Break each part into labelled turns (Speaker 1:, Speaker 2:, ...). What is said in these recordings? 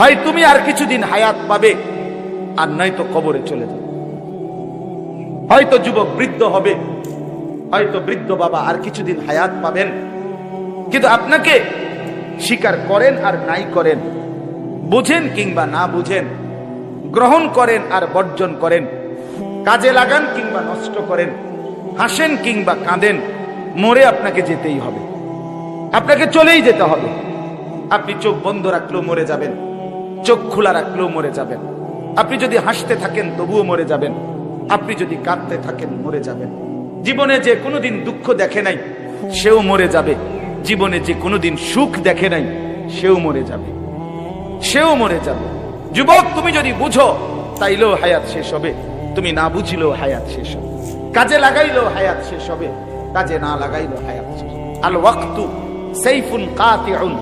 Speaker 1: হয় তুমি আর কিছুদিন হায়াত পাবে, আর নয়তো কবরে চলে যাবে। হয়তো যুবক বৃদ্ধ হবে, হয়তো বৃদ্ধ বাবা আর কিছুদিন হায়াত পাবেন। কিন্তু আপনাকে স্বীকার করেন আর নাই করেন, বুঝেন কিংবা না বুঝেন, গ্রহণ করেন আর বর্জন করেন, কাজে লাগান কিংবা নষ্ট করেন, হাসেন কিংবা কাঁদেন, মরে আপনাকে যেতেই হবে। আপনাকে চলেই যেতে হবে। আপনি চোখ বন্ধ রাখলেও মরে যাবেন। চোখ খোলা রাখলেও মরে যাবেন। আপনি যদি হাসতে থাকেন, তবুও মরে যাবেন। আপনি যদি কাঁদতে থাকেন, মরে যাবেন। জীবনে যে কোনোদিন দুঃখ দেখে নাই, সেও মরে যাবে। জীবনে যে কোনোদিন সুখ দেখে নাই, সেও মরে যাবে। সেও মরে যাবে। যুবক, তুমি যদি বুঝো, তাইলেও হায়াত শেষ হবে। তুমি না বুঝিলেও হায়াত শেষ হবে। কাজে লাগাইলেও হায়াত শেষ হবে। কাজে না লাগাইলেও হায়াত শেষ। আল ওয়াক্তু সাইফুন কাতিউন।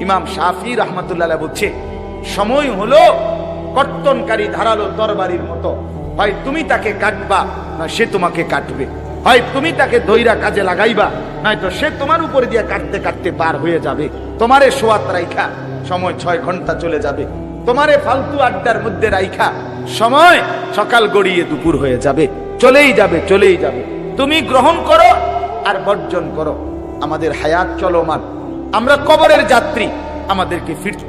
Speaker 1: ইমাম শাফি রহমাতুল্লাহ বলছে সময় হলো কর্তনকারী ধারালো তরবারির মতো। হয় তুমি তাকে কাটবা না সে তোমাকে কাটবে। হয় তুমি তাকে দইরা কাজে লাগাইবা নয়তো সে তোমার উপরে দিয়ে কাটতে কাটতে পার হয়ে যাবে। তোমারে সোয়াত রাইখা, সময় ছয় ঘণ্টা চলে যাবে। তোমারে ফালতু আড্ডার মধ্যে রাইখা, সময় সকাল গড়িয়ে দুপুর হয়ে যাবে। চলেই যাবে চলেই যাবে। তুমি গ্রহণ করো আর বর্জন করো। আমাদের হায়াত চলমান। আমরা কবরের যাত্রী, আমাদেরকে ফিরতে